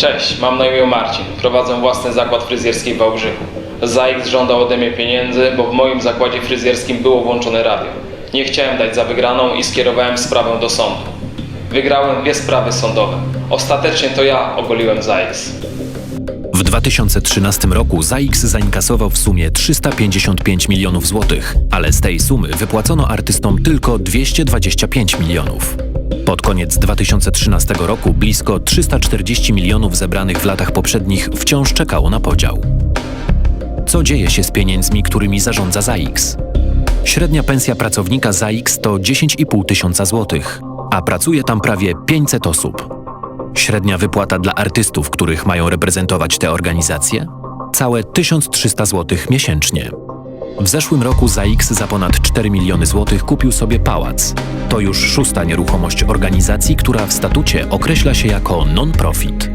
Cześć, mam na imię Marcin. Prowadzę własny zakład fryzjerski w Wałbrzychu. ZAX żądał ode mnie pieniędzy, bo w moim zakładzie fryzjerskim było włączone radio. Nie chciałem dać za wygraną i skierowałem sprawę do sądu. Wygrałem dwie sprawy sądowe. Ostatecznie to ja ogoliłem ZAX. W 2013 roku ZAX zainkasował w sumie 355 milionów złotych, ale z tej sumy wypłacono artystom tylko 225 milionów. Pod koniec 2013 roku blisko 340 milionów zebranych w latach poprzednich wciąż czekało na podział. Co dzieje się z pieniędzmi, którymi zarządza ZAX? Średnia pensja pracownika ZAX to 10,5 tysiąca złotych, a pracuje tam prawie 500 osób. Średnia wypłata dla artystów, których mają reprezentować te organizacje? Całe 1300 zł miesięcznie. W zeszłym roku ZAX za ponad 4 miliony złotych kupił sobie pałac. To już szósta nieruchomość organizacji, która w statucie określa się jako non-profit.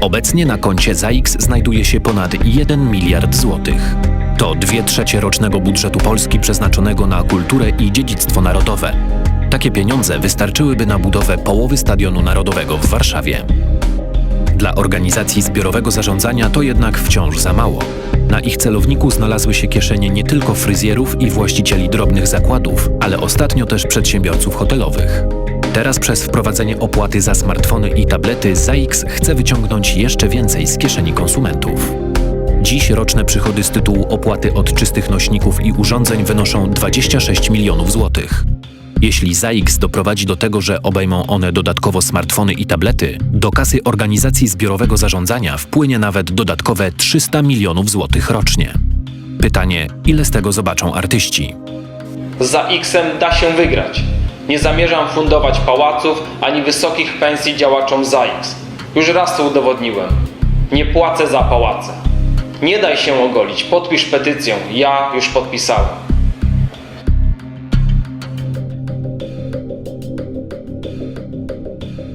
Obecnie na koncie ZAX znajduje się ponad 1 miliard złotych. To dwie trzecie rocznego budżetu Polski przeznaczonego na kulturę i dziedzictwo narodowe. Takie pieniądze wystarczyłyby na budowę połowy Stadionu Narodowego w Warszawie. Dla organizacji zbiorowego zarządzania to jednak wciąż za mało. Na ich celowniku znalazły się kieszenie nie tylko fryzjerów i właścicieli drobnych zakładów, ale ostatnio też przedsiębiorców hotelowych. Teraz przez wprowadzenie opłaty za smartfony i tablety ZAX chce wyciągnąć jeszcze więcej z kieszeni konsumentów. Dziś roczne przychody z tytułu opłaty od czystych nośników i urządzeń wynoszą 26 milionów złotych. Jeśli ZAX doprowadzi do tego, że obejmą one dodatkowo smartfony i tablety, do kasy organizacji zbiorowego zarządzania wpłynie nawet dodatkowe 300 milionów złotych rocznie. Pytanie, ile z tego zobaczą artyści? Za X-em da się wygrać. Nie zamierzam fundować pałaców ani wysokich pensji działaczom ZAX. Już raz to udowodniłem. Nie płacę za pałace. Nie daj się ogolić, podpisz petycję. Ja już podpisałem.